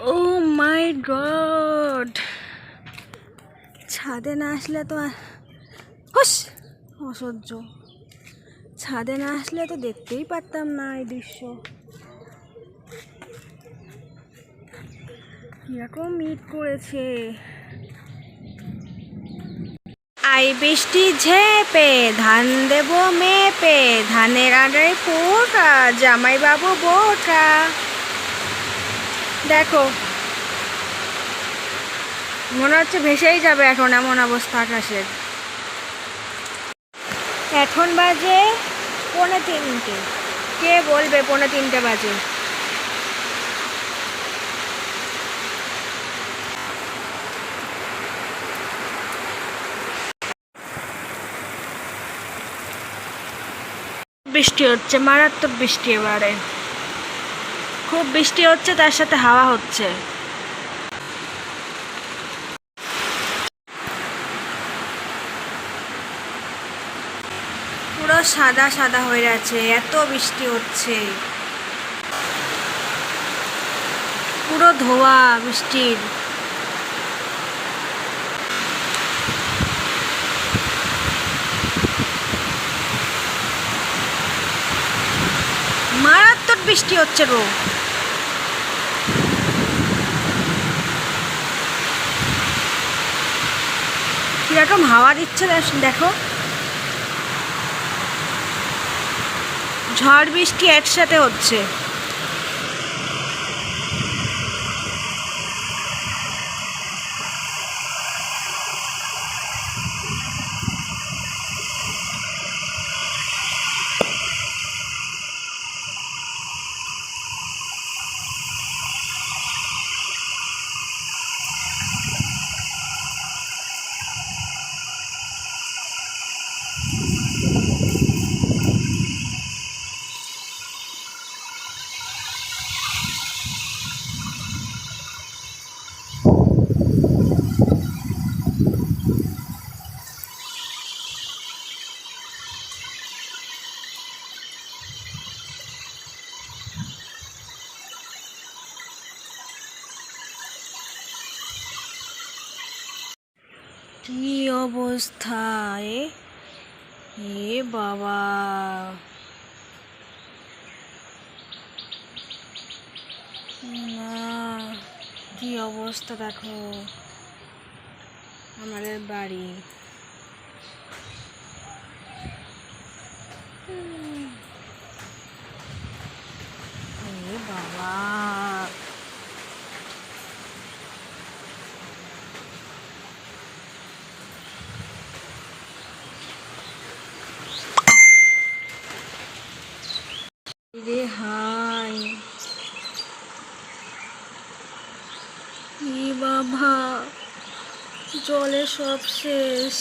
ও মাই god ছাদে না আসলে তো হুস অসহ্য। ছাদে না আসলে তো দেখতেই পারতাম না এই দৃশ্য। কীরকম মিট করেছে। আই বৃষ্টি ঝেপে, ধান দেব মেপে, ধানের আগে পোকা জামাই বাবু বোকা দেখো। মনে হচ্ছে ভেসেই যাবে এখন এমন অবস্থা আকাশের এখন বাজে পৌনে তিনটে। কে বলবে পৌনে তিনটে বাজে? বৃষ্টি হচ্ছে, মারাত্মক বৃষ্টি এবারে। খুব বৃষ্টি হচ্ছে, তার সাথে হাওয়া হচ্ছে। পুরো সাদা সাদা হয়ে আছে, এত বৃষ্টি হচ্ছে। পুরো ধোয়া, বৃষ্টির। মারাত্মক বৃষ্টি হচ্ছে গো কীরকম হাওয়া দিচ্ছে দেখ- ঝড় বৃষ্টি একসাথে হচ্ছে। কি অবস্থা এ বাবা। না কি অবস্থা দেখো? আমাদের বাড়ি উম। এ বাবা রে হাই বাবা জলে সব শেষ।